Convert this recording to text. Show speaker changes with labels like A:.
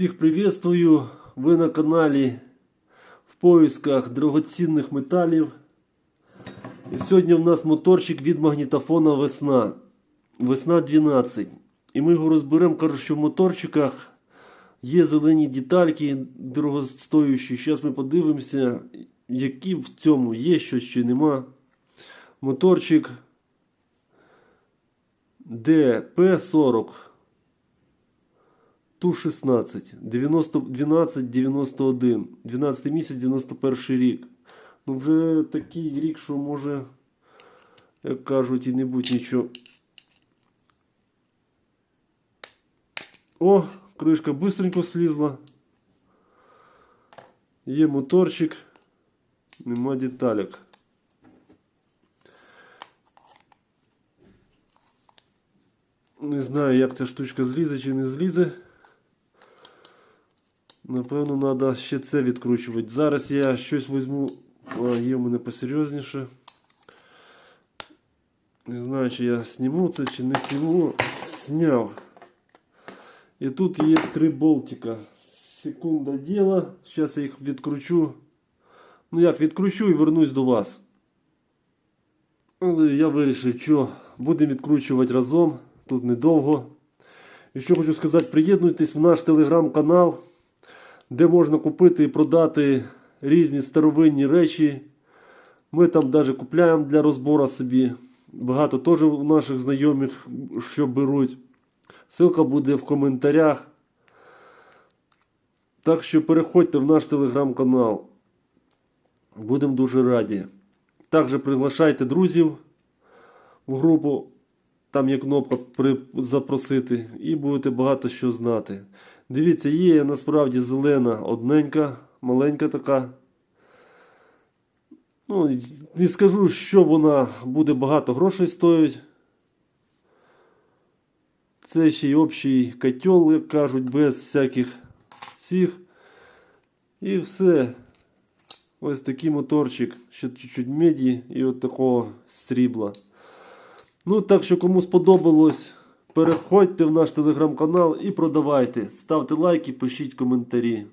A: Всіх приветствую! Ви на каналі в поисках дорогоцінних металів. І сьогодні в нас моторчик від магнітофона Весна. Весна 12. І ми його розберемо. Кажу, що в моторчиках є зелені детальки дорогостоючі. Зараз ми подивимося, які в цьому є щось чи нема. Моторчик DP40. Ту-16, 90, 12, 91, 12 місяць, 91 рік. Ну, вже такий рік, що може, як кажуть, і не будь нічого. О, кришка быстренько слізла. Є моторчик, нема деталек. Не знаю, як ця штучка злізе чи не злізе. Напевно, треба ще це відкручувати. Зараз я щось візьму. Є в мене посерйозніше. Не знаю, чи я зніму це, чи не зніму. Сняв. І тут є три болтика. Секунда діла. Зараз я їх відкручу. Ну як, відкручу і вернусь до вас. Але я вирішив, що будемо відкручувати разом. Тут недовго. І що хочу сказати, приєднуйтесь в наш телеграм-канал де можна купити і продати різні старовинні речі. Ми там навіть купляємо для розбору собі. Багато теж у наших знайомих, що беруть. Ссылка буде в коментарях. Так що переходьте в наш телеграм-канал. Будемо дуже раді. Також приглашайте друзів в групу. Там є кнопка запросити, і будете багато що знати. Дивіться, є насправді зелена одненька, маленька така. Ну, не скажу, що вона буде багато грошей стоїть. Це ще й общий котел, як кажуть, без всяких цих. І все. Ось такий моторчик, ще чуть-чуть меді і от такого срібла. Ну, так що кому сподобалось, переходьте в наш телеграм-канал і продавайте. Ставте лайки, пишіть коментарі.